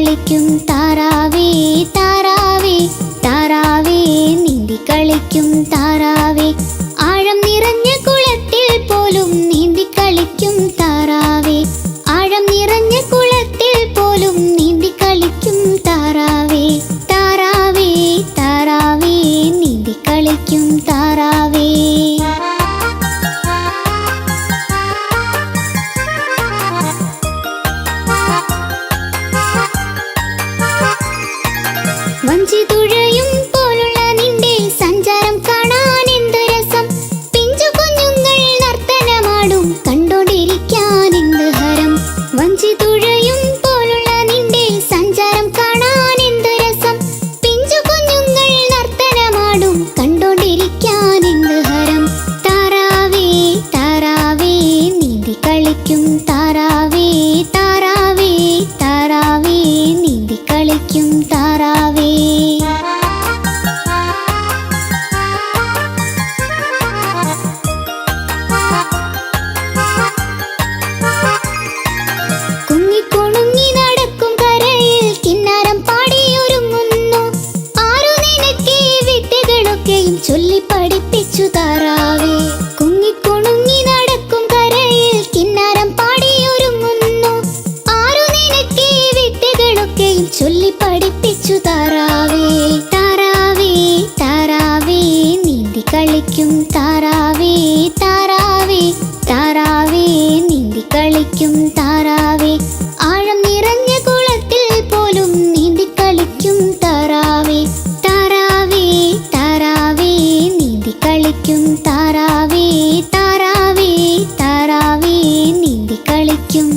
കളിക്കും. താറാവേ താറാവേ താറാവേ നീന്തി കളിക്കും. താറാവേ ആഴം നിറഞ്ഞ കുളത്തിൽ പോലും നീന്തി കളിക്കും. താറാവേ ആഴം നിറഞ്ഞ കുളത്തിൽ പോലും നീന്തി കളിക്കും. താറാവേ താറാവേ താറാവേ നീന്തി കളിക്കും. താറാവേ. കളിക്കും. താറാവേ താറാവേ താറാവേ നീന്തി കളിക്കും താറാവേ ചൊല്ലി പഠിപ്പിച്ചു താറാവേ ചൊല്ലി പഠിപ്പിച്ചു താറാവേ താറാവേ താറാവേ നീന്തി കളിക്കും താറാവേ താറാവേ താറാവേ നീന്തി കളിക്കും താറാവേ ആഴം നിറഞ്ഞ കുളത്തിൽ പോലും നീന്തി കളിക്കും താറാവേ താറാവേ താറാവേ നീന്തി കളിക്കും താറാവേ താറാവേ താറാവേ നീന്തി കളിക്കും